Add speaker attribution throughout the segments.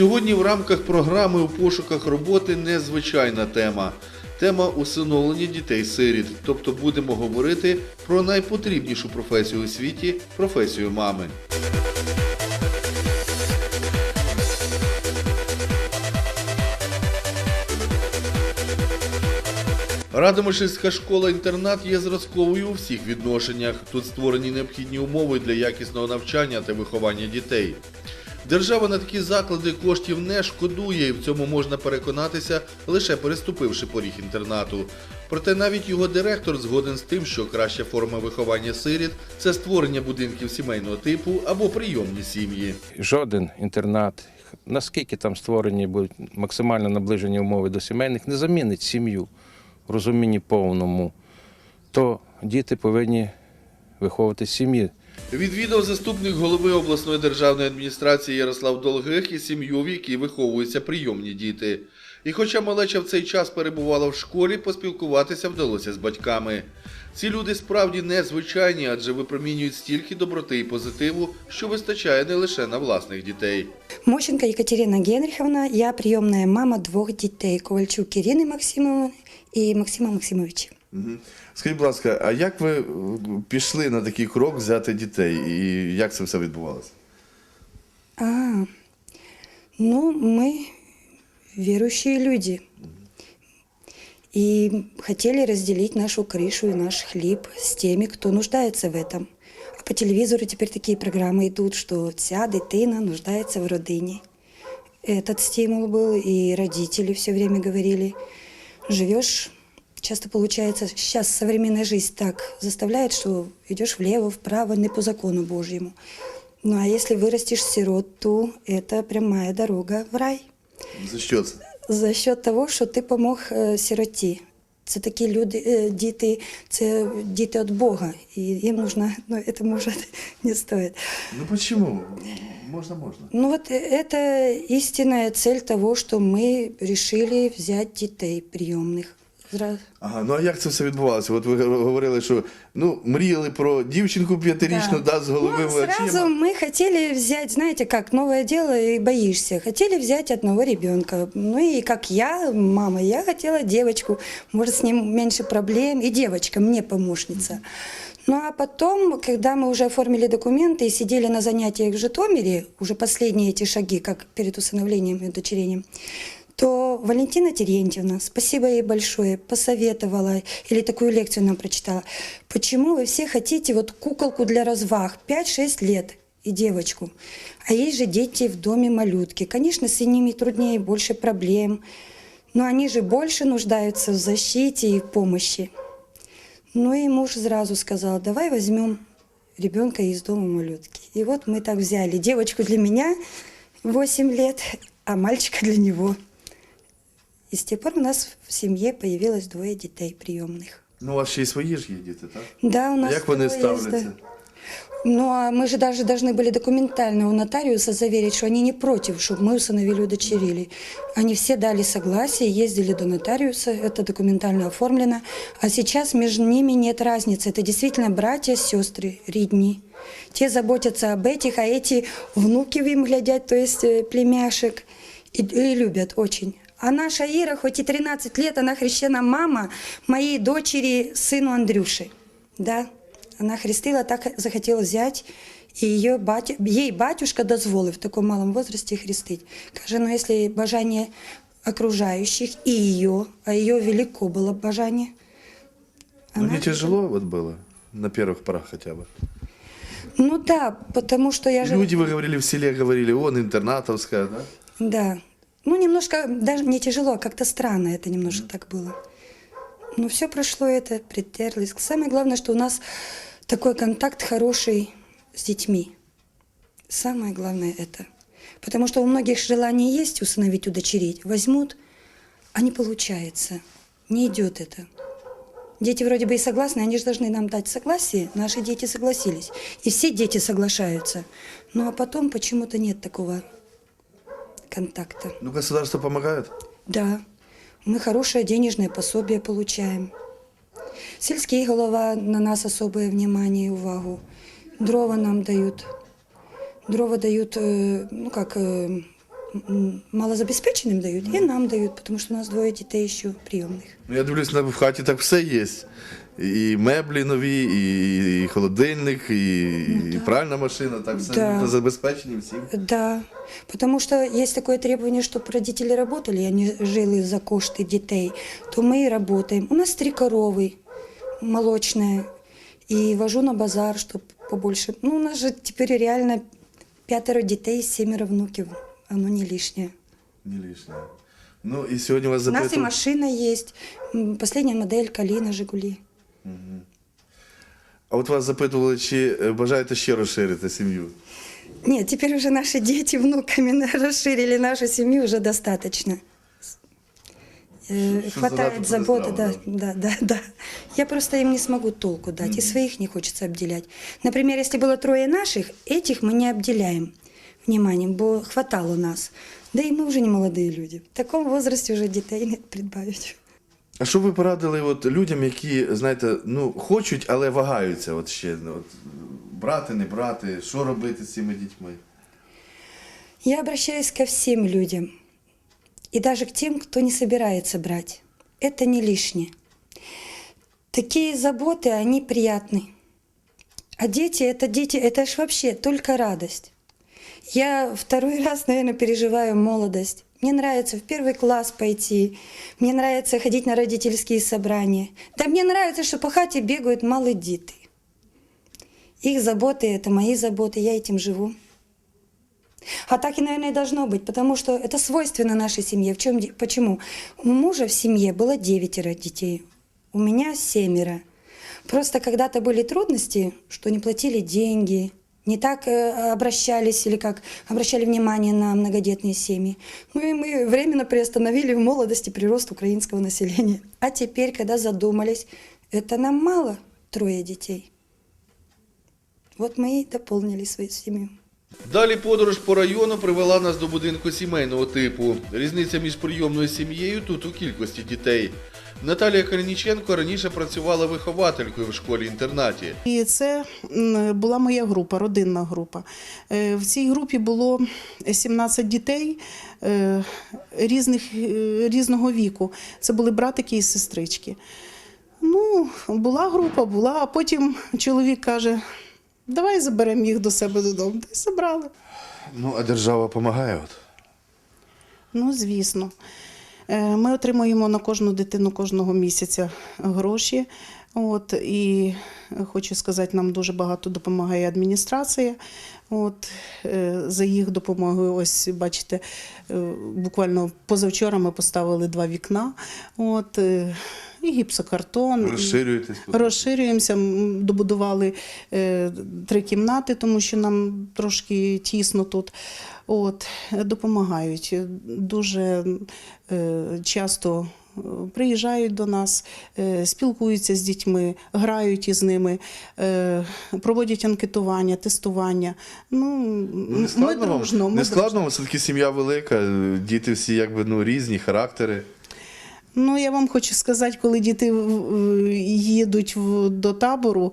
Speaker 1: Сьогодні в рамках програми у пошуках роботи незвичайна тема. Тема усиновлення дітей-сиріт. Тобто будемо говорити про найпотрібнішу професію у світі професію мами. Радомишльська школа-інтернат є зразковою у всіх відношеннях. Тут створені необхідні умови для якісного навчання та виховання дітей. Держава на такі заклади коштів не шкодує, і в цьому можна переконатися, лише переступивши поріг інтернату. Проте навіть його директор згоден з тим, що краща форма виховання сиріт це створення будинків сімейного типу або прийомні сім'ї.
Speaker 2: жоден інтернат, наскільки там створені будуть максимально наближені умови до сімейних, не замінить сім'ю розумінні повному, то діти повинні виховувати сім'ї.
Speaker 1: Відвідав заступник голови обласної державної адміністрації Ярослав Долгих і сім'ю, в якій виховуються прийомні діти. І хоча малеча в цей час перебувала в школі, поспілкуватися вдалося з батьками. Ці люди справді незвичайні, адже випромінюють стільки доброти і позитиву, що вистачає не лише на власних дітей.
Speaker 3: Мощенко Екатерина Генриховна, я приемная мама двох дітей Ковальчук Ірини Максимовни і Максима Максимовича.
Speaker 1: Скажіть, будь ласка, а як ви пішли на такий крок взяти дітей і як це все відбувалося?
Speaker 3: А, ну, мы верующие люди. И хотели разделить нашу крышу и наш хлеб с теми, кто нуждается в этом. А по телевизору теперь такие программы идут, что вся дитина нуждается в родине. Этот стимул был, и родители все время говорили, живешь, часто получается, сейчас современная жизнь так заставляет, что идешь влево, вправо, не по закону Божьему. Ну а если вырастешь сироту, это прямая дорога в рай.
Speaker 1: За що це?
Speaker 3: За счет того, що ти помог е, сироті. Це такі люди, е, діти, це діти від Бога. І їм нужно, ну, це може не стоїть.
Speaker 1: Ну чому? Можна, можна.
Speaker 3: Ну вот э, это истинная цель того, что мы решили взять детей приемных. Зра-
Speaker 1: Ага, ну а як це все відбувалося? От ви говорили, що ну, мріяли про дівчинку п'ятирічну, да. з
Speaker 3: Ну,
Speaker 1: головими
Speaker 3: сразу
Speaker 1: очима.
Speaker 3: мы хотели взять, знаете, как новое дело и боишься. Хотели взять одного ребенка. Ну и как я, мама, я хотела девочку. Может, с ним меньше проблем. И девочка мне помощница. Ну а потом, когда мы уже оформили документы и сидели на занятиях в Житомире, уже последние эти шаги, как перед усыновлением и удочерением, то Валентина Терентьевна, спасибо ей большое, посоветовала или такую лекцию нам прочитала. Почему вы все хотите вот куколку для разваг 5-6 лет и девочку? А есть же дети в доме малютки. Конечно, с ними труднее, больше проблем. Но они же больше нуждаются в защите и помощи. Ну и муж сразу сказал, давай возьмем ребенка из дома малютки. И вот мы так взяли девочку для меня 8 лет, а мальчика для него. И с тех пор у нас в семье появилось двое детей приемных.
Speaker 1: Ну, у вас ще й свої ж є діти, так?
Speaker 3: Да, у нас
Speaker 1: Як вони
Speaker 3: трое есть,
Speaker 1: ставляться?
Speaker 3: да. Ну, а мы же даже должны были документально у нотариуса заверить, что они не против, чтобы мы усыновили, удочерили. Они все дали согласие, ездили до нотариуса, это документально оформлено. А сейчас между ними нет разницы. Это действительно братья, сестры, родни. Те заботятся об этих, а эти внуки им глядят, то есть э, племяшек, и, и любят очень. А наша Ира, хоть и 13 лет, она хрещена мама моей дочери, сыну Андрюши. Да, она хрестила, так захотела взять. І її батя, їй батюшка дозволив в такому малому возрасті хрестить. Каже, ну якщо бажання окружающих і її, а її велико було бажання.
Speaker 1: Ну,
Speaker 3: она-
Speaker 1: не тяжело вот было? На первых порах хотя бы.
Speaker 3: Ну да, потому что я же...
Speaker 1: Люди, вы говорили, в селе говорили, он интернатовская, да?
Speaker 3: Да. Ну, немножко, даже не тяжело, как-то странно это немножко так было. Но все прошло это, притерлись. Самое главное, что у нас такой контакт хороший с детьми. Самое главное это. Потому что у многих желание есть усыновить, удочерить. Возьмут, а не получается. Не идет это. Дети вроде бы и согласны, они же должны нам дать согласие. Наши дети согласились. И все дети соглашаются. Ну а потом почему-то нет такого контакта.
Speaker 1: Ну, государство помогает?
Speaker 3: Да, мы хорошее денежное пособие получаем. Сельский голова на нас особое внимание и увагу. Дрова нам дают. Дрова дают, э, ну как, э, м, малозабезпеченным дают, и нам дают, потому что у нас двое детей еще приемных.
Speaker 1: Ну, я дивлюсь, на в хаті так все є. І меблі нові, і, і холодильник, і, і пральна машина, так все
Speaker 3: Да.
Speaker 1: забезпечені всім.
Speaker 3: Да, потому что есть такое требование, чтобы родители работали, а не жили за кошты детей, то мы и работаем. У нас три коровы молочные, и вожу на базар, чтобы побольше. Ну, у нас же теперь реально пятеро детей, семеро внуков, оно не лишнее.
Speaker 1: Не лишнє. Ну і сьогодні вас
Speaker 3: У нас и
Speaker 1: запитую.
Speaker 3: машина есть, м, последняя модель Калина, Жигули.
Speaker 1: А от вас запитували, чи е, бажаєте ще розширити сім'ю?
Speaker 3: Нет, теперь уже наши дети внуками расширили нашу семью уже достаточно. Э,
Speaker 1: Что- что
Speaker 3: Хватает
Speaker 1: задача
Speaker 3: заботы, да,
Speaker 1: поставлена?
Speaker 3: да, да, да. Я просто им не смогу толку дать, и своих не хочется обделять. Например, если было трое наших, этих мы не обделяем вниманием, бо хватало нас. Да и мы уже не молодые люди. В таком возрасте уже детей не прибавить.
Speaker 1: А що ви порадили от людям, які, знаєте, ну, хочуть, але вагаються от ще, ну, от, брати, не брати, що робити з цими дітьми?
Speaker 3: Я обращаюсь ко всем людям, и даже к тем, кто не собирается брать. Это не лишнее. Такие заботы, они приятны. А дети, это дети, это ж вообще только радость. Я второй раз, наверное, переживаю молодость. Мне нравится в первый класс пойти, мне нравится ходить на родительские собрания. Да мне нравится, что по хате бегают малые дети. Их заботы – это мои заботы, я этим живу. А так и, наверное, и должно быть, потому что это свойственно нашей семье. В чем, почему? У мужа в семье было девятеро детей, у меня семеро. Просто когда-то были трудности, что не платили деньги, не так э, обращались или как обращали внимание на многодетные семьи. Ну и мы временно приостановили в молодости прирост украинского населения. А теперь, когда задумались, это нам мало, трое детей. Вот мы и дополнили свою семью.
Speaker 1: Далі подорож по району привела нас до будинку сімейного типу. Різниця між прийомною сім'єю тут у кількості дітей. Наталія Калініченко раніше працювала вихователькою в школі-інтернаті.
Speaker 4: І це була моя група, родинна група. Е, В цій групі було 17 дітей е, різних, е, різного віку. Це були братики і сестрички. Ну, була група, була, а потім чоловік каже: давай заберемо їх до себе додому. Та й забрали.
Speaker 1: Ну, а держава допомагає. От.
Speaker 4: Ну, звісно. Е, Ми отримуємо на кожну дитину кожного місяця гроші. От, і хочу сказати, нам дуже багато допомагає адміністрація. От, е, за їх допомогою, ось бачите, е, буквально позавчора ми поставили два вікна. От, е, і гіпсокартон.
Speaker 1: Розширюєтесь.
Speaker 4: Розширюємося, добудували е, три кімнати, тому що нам трошки тісно тут. От, допомагають. Дуже е, часто е, приїжджають до нас, е, спілкуються з дітьми, грають із ними, е, проводять анкетування, тестування. Ну,
Speaker 1: Ну, не
Speaker 4: ми
Speaker 1: складно вам?
Speaker 4: дружно. ми
Speaker 1: не складно все-таки сім'я велика, діти всі якби ну, різні, характери.
Speaker 4: Ну, я вам хочу сказати, коли діти їдуть до табору,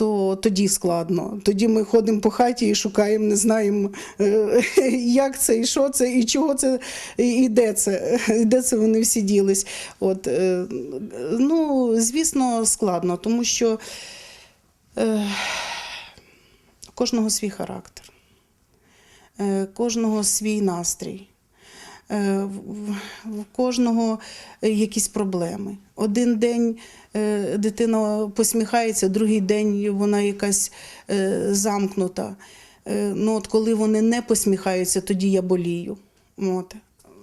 Speaker 4: то тоді складно. Тоді ми ходимо по хаті і шукаємо, не знаємо, е, як це, і що це, і чого це, і де це, і де це вони всі ділись. От, е, ну, звісно, складно, тому що е, кожного свій характер, кожного свій настрій. Е, в- кожного якісь проблеми. Один день е, дитина посміхається, другий день вона якась е, замкнута. Ну, от коли вони не посміхаються, тоді я болію. От.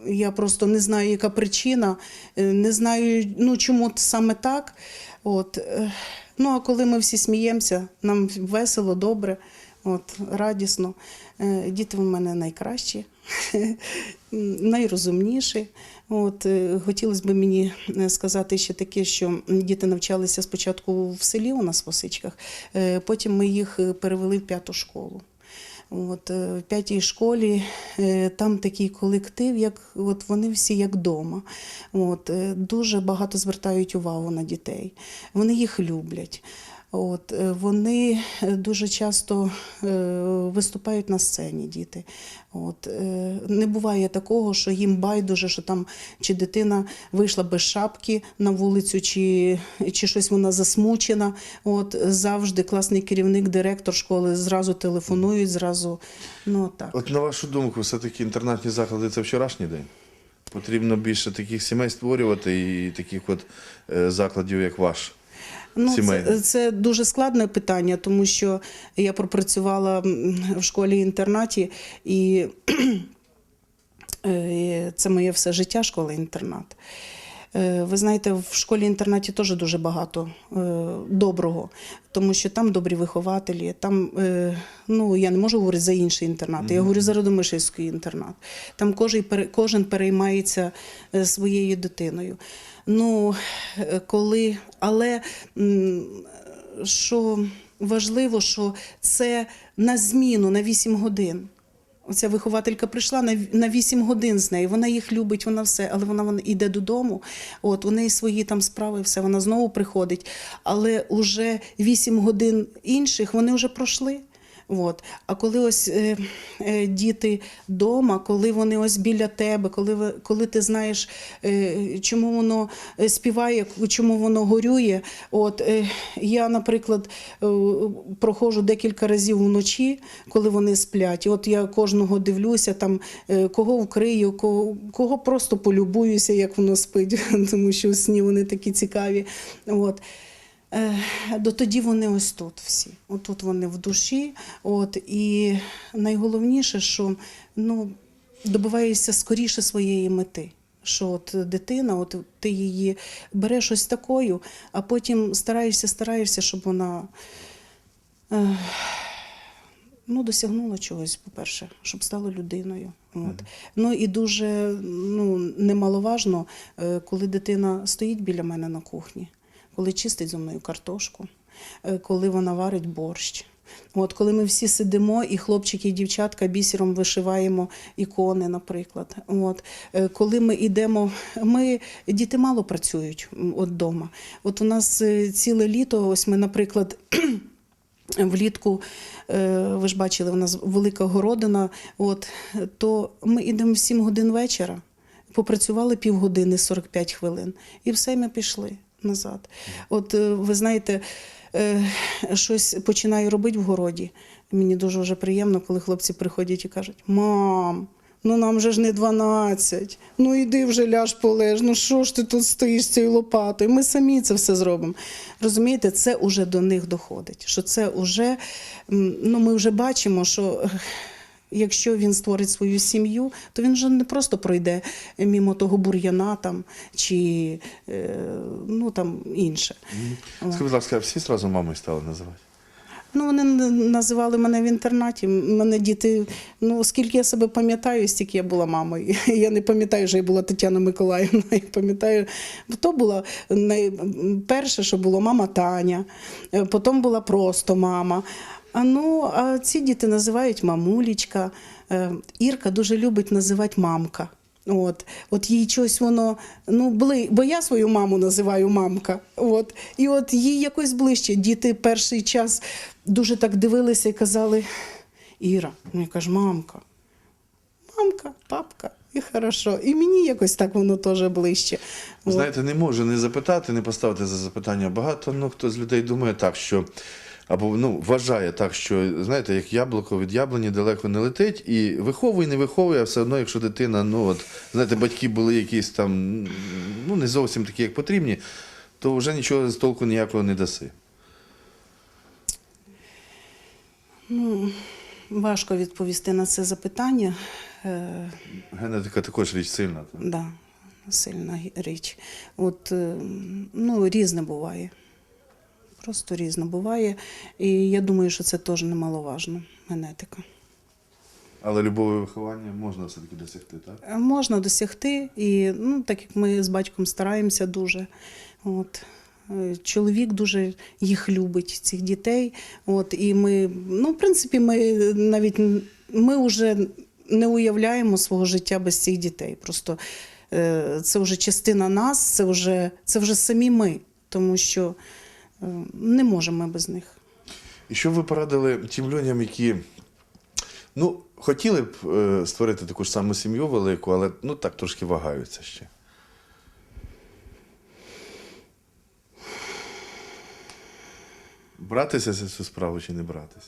Speaker 4: Я просто не знаю, яка причина, не знаю, ну, чому саме так. От. Ну, а коли ми всі сміємося, нам весело, добре, от, радісно. Діти в мене найкращі, найрозумніші. От, е, хотілося б мені е, сказати ще таке, що діти навчалися спочатку в селі у нас в Осичках, е, потім ми їх перевели в п'яту школу. От, в п'ятій школі там такий колектив, як от вони всі як вдома. Дуже багато звертають увагу на дітей. Вони їх люблять. От, е, вони е, дуже часто е, виступають на сцені, діти. От, не буває такого, що їм байдуже, що там чи дитина вийшла без шапки на вулицю, чи, чи щось вона засмучена. От, завжди класний керівник, директор школи зразу телефонують, зразу ну так.
Speaker 1: От на вашу думку, все-таки інтернатні заклади це вчорашній день? Потрібно більше таких сімей створювати і таких от закладів, як ваш.
Speaker 4: Ну, це, це дуже складне питання, тому що я пропрацювала в школі-інтернаті, і е, це моє все життя школа-інтернат. Е, Ви знаєте, в школі-інтернаті теж дуже багато е, доброго, тому що там добрі вихователі, там, е, ну я не можу говорити за інший інтернат, я говорю за Родомишльський інтернат. Там кожен, кожен переймається своєю дитиною. Ну, коли, але що важливо, що це на зміну на 8 годин. Оця вихователька прийшла на, на 8 годин з нею. Вона їх любить, вона все, але вона, вона йде додому. От у неї свої там справи, все, вона знову приходить. Але уже 8 годин інших вони вже пройшли. От. А коли ось е, е, діти вдома, коли вони ось біля тебе, коли, коли ти знаєш, е, чому воно е, співає, чому воно горює. От, е, я, наприклад, е, проходжу декілька разів вночі, коли вони сплять. От я кожного дивлюся, там, е, кого вкрию, кого, кого просто полюбуюся, як воно спить, тому що у сні вони такі цікаві. От. Е, До тоді вони ось тут всі. Отут вони в душі. От, і найголовніше, що ну, добиваєшся скоріше своєї мети. Що от дитина, от ти її береш ось такою, а потім стараєшся, стараєшся, щоб вона е, ну, досягнула чогось, по-перше, щоб стала людиною. От. Ну і дуже ну, немаловажно, е, коли дитина стоїть біля мене на кухні, коли чистить зі мною картошку, е, коли вона варить борщ. От, коли ми всі сидимо, і хлопчики, і дівчатка бісером вишиваємо ікони, наприклад. От, е, коли ми йдемо, ми діти мало працюють от вдома. От у нас е, ціле літо, ось ми, наприклад, Влітку, ви ж бачили, у нас велика городина. От, то ми йдемо в 7 годин вечора, попрацювали півгодини 45 хвилин, і все ми пішли назад. От е, ви знаєте, е, щось починаю робити в городі. Мені дуже вже приємно, коли хлопці приходять і кажуть: Мам, ну нам же ж не 12, ну іди вже ляж полеж, ну що ж ти тут стоїш з цією лопатою? Ми самі це все зробимо. Розумієте, це вже до них доходить. Що це вже, ну ми вже бачимо, що. Якщо він створить свою сім'ю, то він вже не просто пройде мімо того бур'яна там чи е, ну там інше.
Speaker 1: Скажіть, будь ласка, всі зразу мамою стали називати?
Speaker 4: Ну, вони називали мене в інтернаті. Мене діти, ну скільки я себе пам'ятаю, стільки я була мамою. Я не пам'ятаю, що я була Тетяна Миколаївна. Я пам'ятаю, то була перше, що було мама Таня, е, потім була просто мама. А ну, а ці діти називають мамулічка. Е, Ірка дуже любить називати мамка. От, от їй щось воно, ну, бли, бо я свою маму називаю мамка. От, і от їй якось ближче. Діти перший час дуже так дивилися і казали: Іра, ну я кажу, мамка, мамка, папка, і хорошо. І мені якось так воно теж ближче.
Speaker 1: Знаєте, не можу не запитати, не поставити за запитання. Багато ну, хто з людей думає так, що. Або ну, вважає так, що знаєте, як яблуко від яблуні далеко не летить, і виховує, не виховує, а все одно, якщо дитина, ну от знаєте, батьки були якісь там ну не зовсім такі, як потрібні, то вже нічого з толку ніякого не даси.
Speaker 4: Ну, важко відповісти на це запитання. Е,
Speaker 1: Генетика також річ сильна. так.
Speaker 4: Да, сильна річ. От, е, ну, різне буває. Просто різне буває. І я думаю, що це теж немаловажно, генетика.
Speaker 1: Але любові виховання можна все-таки досягти, так?
Speaker 4: Е, Можна досягти, і ну, так як ми з батьком стараємося дуже. От. е, Чоловік дуже їх любить, цих дітей. От, і ми, ну, в принципі, ми навіть ми вже не уявляємо свого життя без цих дітей. Просто е, це вже частина нас, це вже, це вже самі ми. Тому що Не можемо ми без них.
Speaker 1: І що ви порадили тим людям, які ну, хотіли б е, створити таку ж саму сім'ю велику, але ну так трошки вагаються ще. Братися за цю справу чи не братися?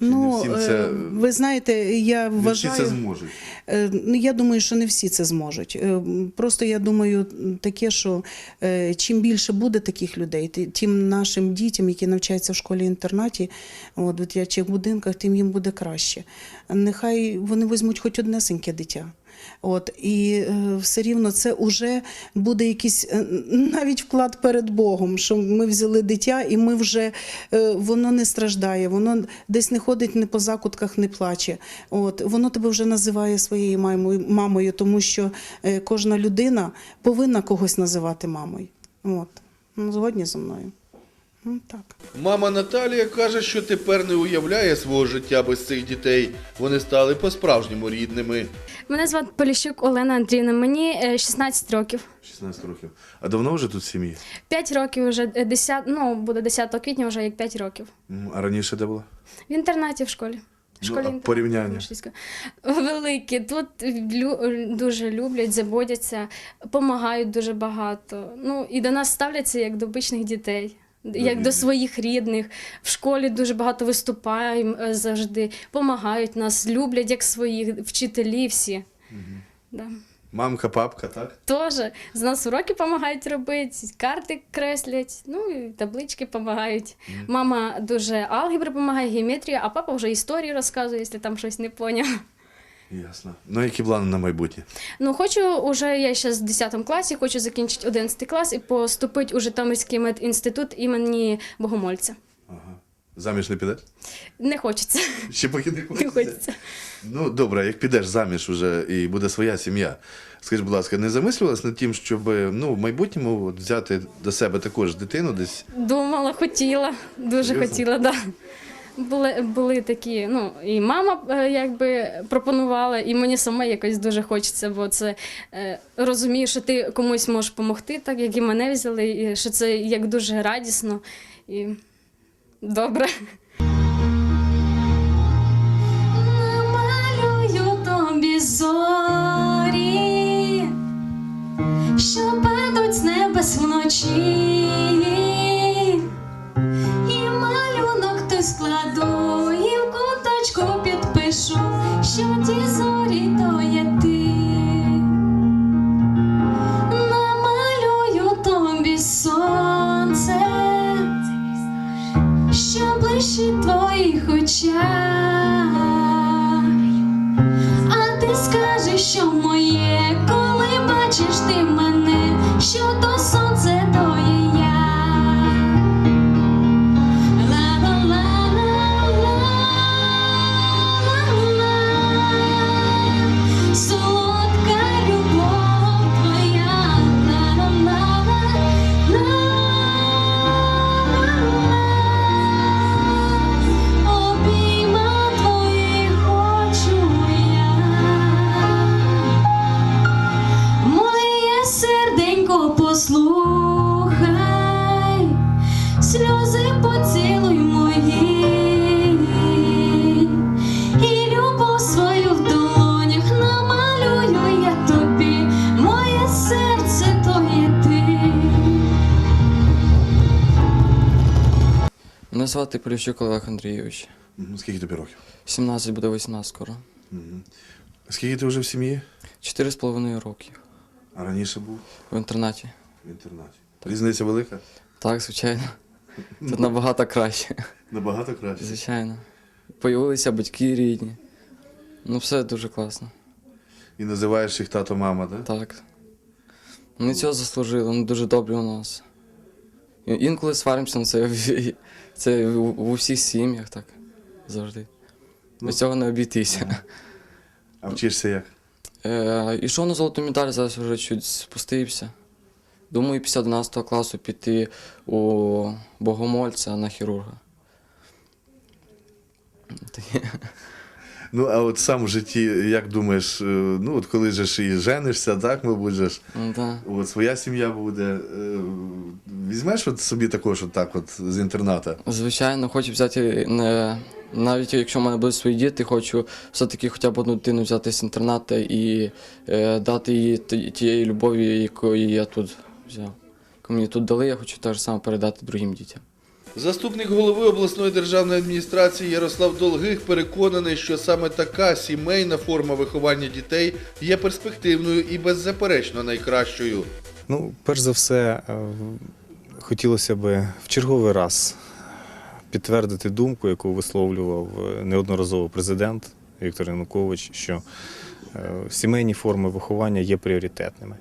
Speaker 4: Ну, е,
Speaker 1: це-
Speaker 4: ви знаєте, я
Speaker 1: Не всі це зможуть.
Speaker 4: Е, Ну, я думаю, що не всі це зможуть. Е, Просто я думаю таке, що е, чим більше буде таких людей, ти- тим нашим дітям, які навчаються в школі-інтернаті, в дитячих будинках, тим їм буде краще. Нехай вони візьмуть хоч однесеньке дитя. От, і е, все рівно це вже буде якийсь е, навіть вклад перед Богом, що ми взяли дитя, і ми вже е, воно не страждає, воно десь не ходить не по закутках, не плаче. От, воно тебе вже називає своєю мамою, тому що кожна людина повинна когось називати мамою. От. Ну, згодні зі мною. Ну, так.
Speaker 1: Мама Наталія каже, що тепер не уявляє свого життя без цих дітей. Вони стали по-справжньому рідними.
Speaker 5: Мене звати Поліщук Олена Андріївна. Мені е, 16 років.
Speaker 1: 16 років. А давно вже тут в сім'ї?
Speaker 5: 5 років вже е, 10, ну буде 10 квітня, вже як 5 років.
Speaker 1: М, А раніше де була?
Speaker 5: В інтернаті в школі. В
Speaker 1: Ну,
Speaker 5: школі
Speaker 1: а
Speaker 5: інтернаті
Speaker 1: порівняння?
Speaker 5: Великі. Тут лю- дуже люблять, заботяться, допомагають дуже багато. Ну і до нас ставляться як до обичних дітей. Як до своїх рідних, в школі дуже багато виступаємо е, завжди, допомагають нас, люблять як своїх, вчителі всі. Да.
Speaker 1: Мамка, папка, так?
Speaker 5: Тоже з нас уроки допомагають робити, карти креслять, ну і таблички допомагають. Мама дуже алгебри допомагає, геометрія, а папа вже історію розказує, якщо там щось не поняв.
Speaker 1: Ясно. Ну, які плани на майбутнє?
Speaker 5: Ну, хочу уже, я ще в 10 класі, хочу закінчити 11 клас і поступити у Житомирський медінститут імені Богомольця.
Speaker 1: Ага. Заміж не підеш?
Speaker 5: Не хочеться.
Speaker 1: Ще поки не
Speaker 5: Не
Speaker 1: хочеться.
Speaker 5: хочеться.
Speaker 1: Ну, добре, як підеш заміж уже і буде своя сім'я. Скажіть, будь ласка, не замислювалась над тим, щоб ну, в майбутньому от взяти до себе також дитину десь?
Speaker 5: Думала, хотіла, дуже
Speaker 1: Серйозно?
Speaker 5: хотіла, да. Були, були такі, ну, і мама е, якби пропонувала, і мені саме якось дуже хочеться, бо це е, розумію, що ти комусь можеш допомогти, так як і мене взяли, і що це як дуже радісно і добре. Намалюю тобі зорі, що падуть з небес вночі. Що ті ти. Намалюю тобі сонце, що блищить твоїх очах.
Speaker 6: Звати Поліщук Олег Андрійович.
Speaker 1: Скільки тобі років?
Speaker 6: 17 буде 18 скоро.
Speaker 1: Мгм. Скільки ти вже в сім'ї?
Speaker 6: Чотири з половиною років
Speaker 1: А раніше був
Speaker 6: в інтернаті.
Speaker 1: в інтернаті. Різниця велика?
Speaker 6: Так, звичайно. Тут набагато краще.
Speaker 1: Набагато краще.
Speaker 6: Звичайно. Появилися батьки рідні. Ну, все дуже класно.
Speaker 1: І називаєш їх тато, мама, так?
Speaker 6: Так. Вони цього заслужили, вони дуже добрі у нас. Інколи сваримося, ну, це, це в усіх сім'ях так. Завжди.
Speaker 1: Ну.
Speaker 6: Без цього не обійтися.
Speaker 1: А вчишся як?
Speaker 6: Е, ішов на золоту медаль, зараз вже чуть спустився. Думаю, після 11 класу піти у богомольця на хірурга.
Speaker 1: Ну, а от сам в житті, як думаєш, е, ну от коли же ж і женишся, так, мабуть же ж,
Speaker 6: Ну, да.
Speaker 1: от своя сім'я буде. е, Візьмеш от собі також от так от з інтерната?
Speaker 6: Звичайно, хочу взяти не. Навіть якщо в мене будуть свої діти, хочу все-таки хоча б одну дитину взяти з інтернату і е, дати їй ті- тієї любові, якої я тут взяв. Яку мені тут дали, я хочу так само передати другим дітям.
Speaker 1: Заступник голови обласної державної адміністрації Ярослав Долгих переконаний, що саме така сімейна форма виховання дітей є перспективною і беззаперечно найкращою.
Speaker 7: Ну, перш за все, е, хотілося б в черговий раз підтвердити думку, яку висловлював е, неодноразово президент Віктор Янукович, що е, сімейні форми виховання є пріоритетними.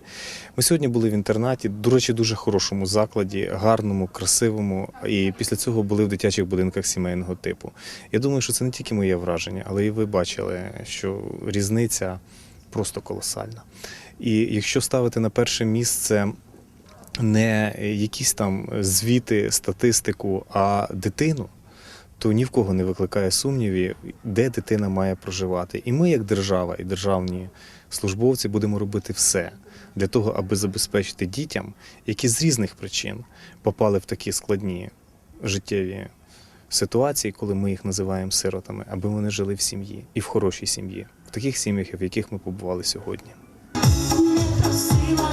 Speaker 7: Ми сьогодні були в інтернаті, до речі, дуже хорошому закладі, гарному, красивому, і після цього були в дитячих будинках сімейного типу. Я думаю, що це не тільки моє враження, але і ви бачили, що різниця просто колосальна. І якщо ставити на перше місце не якісь там звіти, статистику, а дитину, то ні в кого не викликає сумнівів, де дитина має проживати. І ми, як держава і державні службовці, будемо робити все для того, аби забезпечити дітям, які з різних причин попали в такі складні життєві ситуації, коли ми їх називаємо сиротами, аби вони жили в сім'ї і в хорошій сім'ї, в таких сім'ях, в яких ми побували сьогодні.
Speaker 8: Просила,